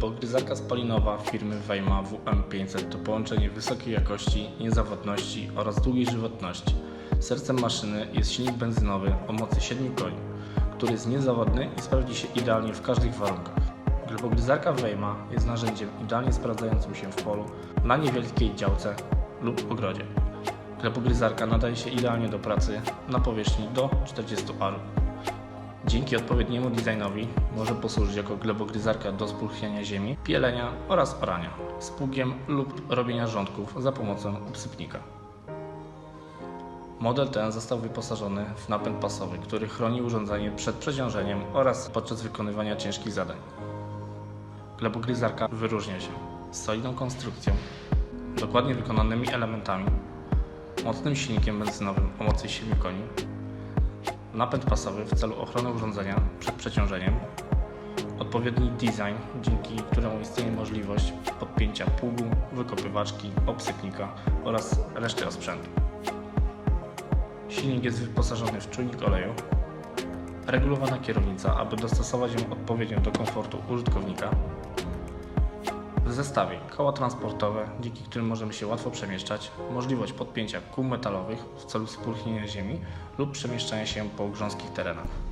Glebogryzarka spalinowa firmy Wejma WM500 to połączenie wysokiej jakości, niezawodności oraz długiej żywotności. Sercem maszyny jest silnik benzynowy o mocy 7 koni, który jest niezawodny i sprawdzi się idealnie w każdych warunkach. Glebogryzarka Wejma jest narzędziem idealnie sprawdzającym się w polu, na niewielkiej działce lub ogrodzie. Glebogryzarka nadaje się idealnie do pracy na powierzchni do 40 ar. Dzięki odpowiedniemu designowi może posłużyć jako glebogryzarka do spulchniania ziemi, pielenia oraz orania, z pługiem lub robienia rządków za pomocą obsypnika. Model ten został wyposażony w napęd pasowy, który chroni urządzenie przed przeciążeniem oraz podczas wykonywania ciężkich zadań. Glebogryzarka wyróżnia się solidną konstrukcją, dokładnie wykonanymi elementami, mocnym silnikiem benzynowym o mocy 7 koni, napęd pasowy w celu ochrony urządzenia przed przeciążeniem, odpowiedni design, dzięki któremu istnieje możliwość podpięcia pługu, wykopywaczki, obsypnika oraz reszty osprzętu. Silnik jest wyposażony w czujnik oleju, regulowana kierownica, aby dostosować ją odpowiednio do komfortu użytkownika, w zestawie koła transportowe, dzięki którym możemy się łatwo przemieszczać, możliwość podpięcia kół metalowych w celu spulchnienia ziemi lub przemieszczania się po grząskich terenach.